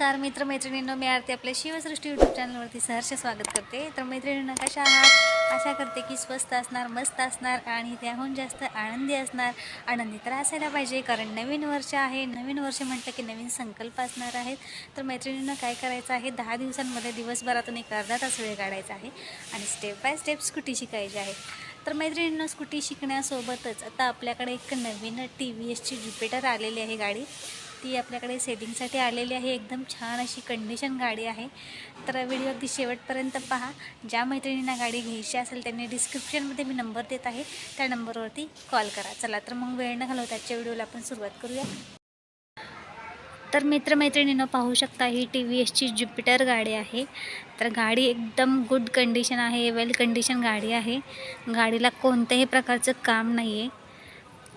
मित्रमैत्रिणींनो मी आरती आपल्या शिवसृष्टी यूट्यूब चॅनलवरती सहर्ष स्वागत करते. तर मैत्रिणींना कशा आहात? आशा करते की स्वस्त असणार मस्त असणार आणि त्याहून जास्त आनंदी असणार. आनंदी तर असायला पाहिजे कारण नवीन वर्ष आहे. नवीन वर्ष म्हटलं की नवीन संकल्प असणार आहेत. तर मैत्रिणींना काय करायचं आहे? दहा दिवसांमध्ये दिवसभरातून एक अर्धा तास वेळ काढायचा आहे आणि स्टेप बाय स्टेप स्कूटी शिकायची आहे. तर मैत्रिणींना स्कूटी शिकण्यासोबतच आता आपल्याकडे एक नवीन टी व्ही एसची ज्युपिटर आलेली आहे गाडी. ती आपल्याकडे सेटिंगसाठी आलेली आहे. एकदम छान अशी कंडिशन गाडी आहे. तर व्हिडिओ अगदी शेवटपर्यंत पहा. ज्या मैत्रिणींना गाडी घ्यायची असेल त्यांनी डिस्क्रिप्शनमध्ये मी नंबर देत आहे. त्या नंबरवरती कॉल करा. चला तर मग वेळ न घालवता आजच्या व्हिडिओला आपण सुरुवात करूया. तर मित्रमैत्रिणीनं पाहू शकता ही टी व्ही एसची ज्युपिटर गाडी आहे. तर गाडी एकदम गुड कंडिशन आहे. वेल कंडिशन गाडी आहे. गाडीला कोणत्याही प्रकारचं काम नाही आहे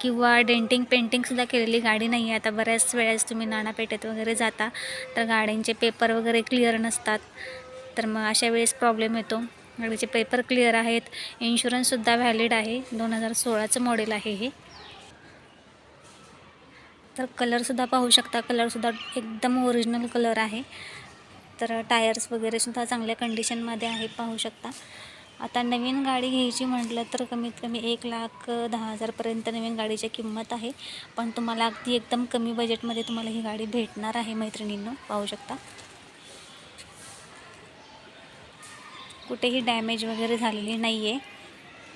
किंवा डेंटिंग पेंटिंगसुद्धा केलेली गाडी नाही आहे. आता बऱ्याच वेळेस तुम्ही नाणापेठेत वगैरे जाता तर गाड्यांचे पेपर वगैरे क्लिअर नसतात. तर मग अशा वेळेस प्रॉब्लेम येतो. गाडीचे पेपर क्लिअर आहेत. इन्शुरन्ससुद्धा व्हॅलिड आहे. दोन हजार सोळाचं मॉडेल आहे हे. तर कलरसुद्धा पाहू शकता. कलरसुद्धा एकदम ओरिजिनल कलर आहे. तर टायर्स वगैरेसुद्धा चांगल्या कंडिशनमध्ये आहे पाहू शकता. आता नवीन गाडी घ्यायची म्हटलं तर कमीत कमी एक लाख दहा हजारपर्यंत नवीन गाडीची किंमत आहे. पण तुम्हाला अगदी एकदम कमी बजेटमध्ये तुम्हाला ही गाडी भेटणार आहे मैत्रिणींना. पाहू शकता. कुठेही डॅमेज वगैरे झालेली नाही आहे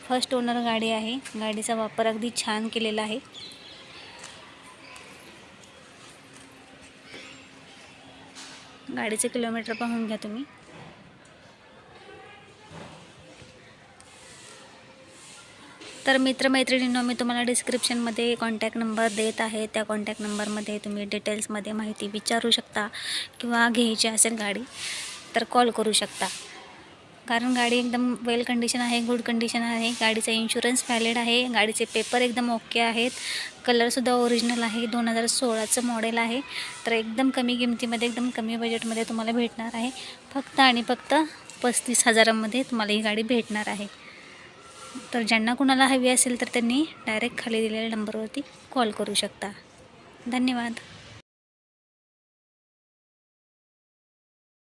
फर्स्ट ओनर गाडी आहे. गाडीचा वापर अगदी छान केलेला आहे. गाडीचे किलोमीटर पाहून घ्या तुम्ही. तर मित्रमैत्रिणींनो मी तुम्हाला डिस्क्रिप्शनमध्ये कॉन्टॅक्ट नंबर देत आहे. त्या कॉन्टॅक्ट नंबरमध्ये तुम्ही डिटेल्समध्ये माहिती विचारू शकता किंवा घ्यायची असेल गाडी तर कॉल करू शकता. कारण गाडी एकदम वेल कंडिशन आहे गुड कंडिशन आहे. गाडीचा इन्शुरन्स व्हॅलिड आहे. गाडीचे पेपर एकदम ओके आहेत. कलरसुद्धा ओरिजिनल आहे. दोन हजार सोळाचं मॉडेल आहे. तर एकदम कमी किमतीमध्ये एकदम कमी बजेटमध्ये तुम्हाला भेटणार आहे. फक्त आणि फक्त पस्तीस हजारामध्ये तुम्हाला ही गाडी भेटणार आहे. तर ज्यांना कुणाला हवी असेल तर त्यांनी डायरेक्ट खाली दिलेल्या नंबरवरती कॉल करू शकता. धन्यवाद.